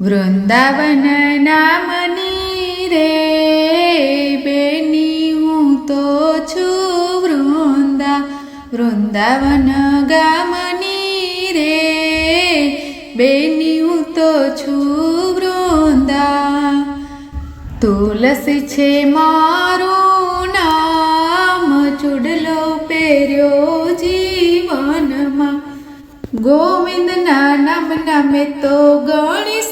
વૃંદાવન નામની રે બેની હું તો છું વૃંદા. વૃંદાવન ગામની રે બેની હું તો છું વૃંદા. તુલસી છે મારું નામ, ચૂડલો પહેર્યો જીવનમાં. ગોવિંદના નામ નામે તો ગણેશ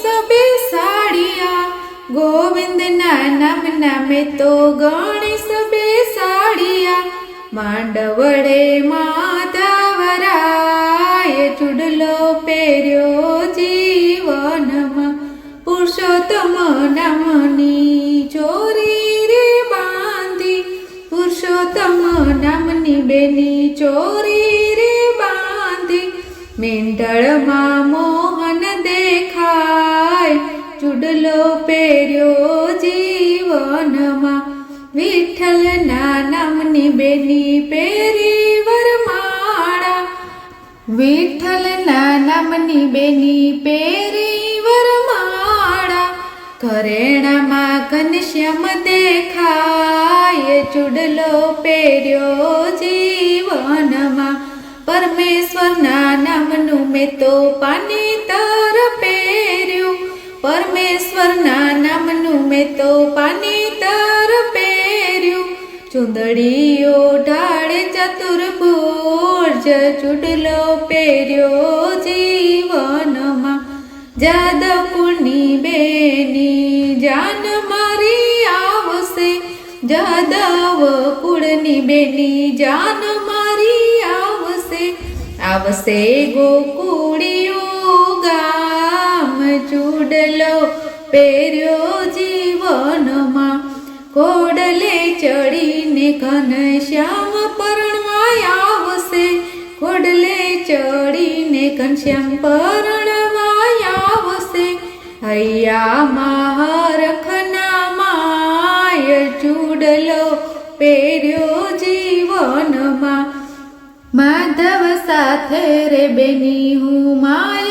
ગોવિંદના નામ નામે તો ગણેશ બેસાડિયા માંડવડે માધવરાય ચૂડલો પહેર્યો જીવનમાં. પુરુષોત્તમ નામની ચોરી રે બાંધી. પુરુષોત્તમ નામની બેની ચોરી રે બાંધી. મેંડળમાં મો ચૂડલો પહેર્યો જીવનમાં. વિઠ્ઠલના નામની બેની પેરી વરમાળા. વિઠ્ઠલના નામની બેની પેરી વરમાળા. ઘરેણામાં ઘનશ્યામ દેખાય ચૂડલો પહેર્યો જીવનમાં. પરમેશ્વરના નામનું મેં તો પાનેતર પહેર્યું પરમેશ્વરના નામનું મેં તો પાનેતર પહેર્યું. ચુંદડીઓ ઢાળે ચતુર્ભુજ ચૂડલો પહેર્યો જીવનમાં. જાદવની બેની જાન મારી આવશે. જાદવ કુળની બેની જાન મારી આવશે. આવશે ગોકુળિયું જીવનમાં કોડલે ચડીને ઘનશ્યામ પરણવા આવશે. કોડલે ચડીને ઘનશ્યામ પરણવા આવશે. હૈયામાં હરખના માય ચૂડલો પહેર્યો જીવનમાં. માધવ સાથે રે બેની હું માય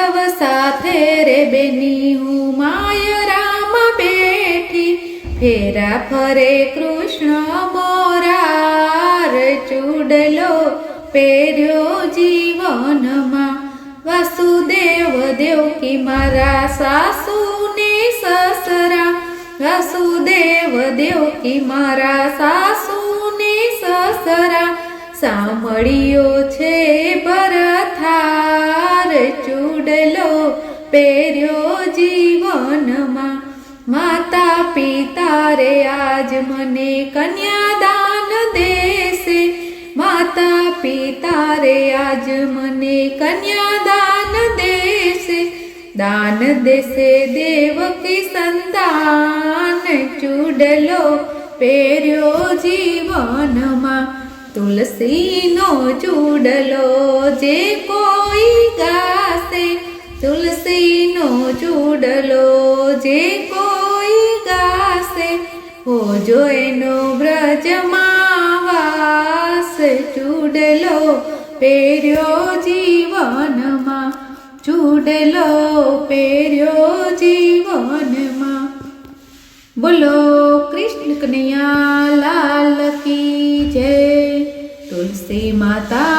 માધવ સાથે રે બેની, હું માય રામ બેઠી. ફેરા ફરે કૃષ્ણ મોરાર ચૂડલો પહેર્યો જીવનમાં. વસુદેવ દેવ કી મારા સાસુ ને સસરા. વસુદેવ દેવ કી મારા સાસુ ને સસરા. સાંભળ્યો છે ભરથાર ચૂડલો પહેર્યો જીવનમાં. માતા પિતા રે આજ મને કન્યાદાન દેશે. માતા પિતા રે આજ મને કન્યાદાન દેશે. દાન દેશે દેવકી સંતાન. ચૂડલો પહેર્યો જીવનમાં. તુલસીનો ચૂડલો જે કોઈ તુલસીનો ચૂડલો જે કોઈ ગાશે, હો જો એનો બ્રજમાં વાસ. ચૂડલો પહેર્યો જીવનમાં, ચૂડલો પહેર્યો જીવનમાં. બોલો કૃષ્ણ કનૈયા, લાલ કી જય. તુલસી જય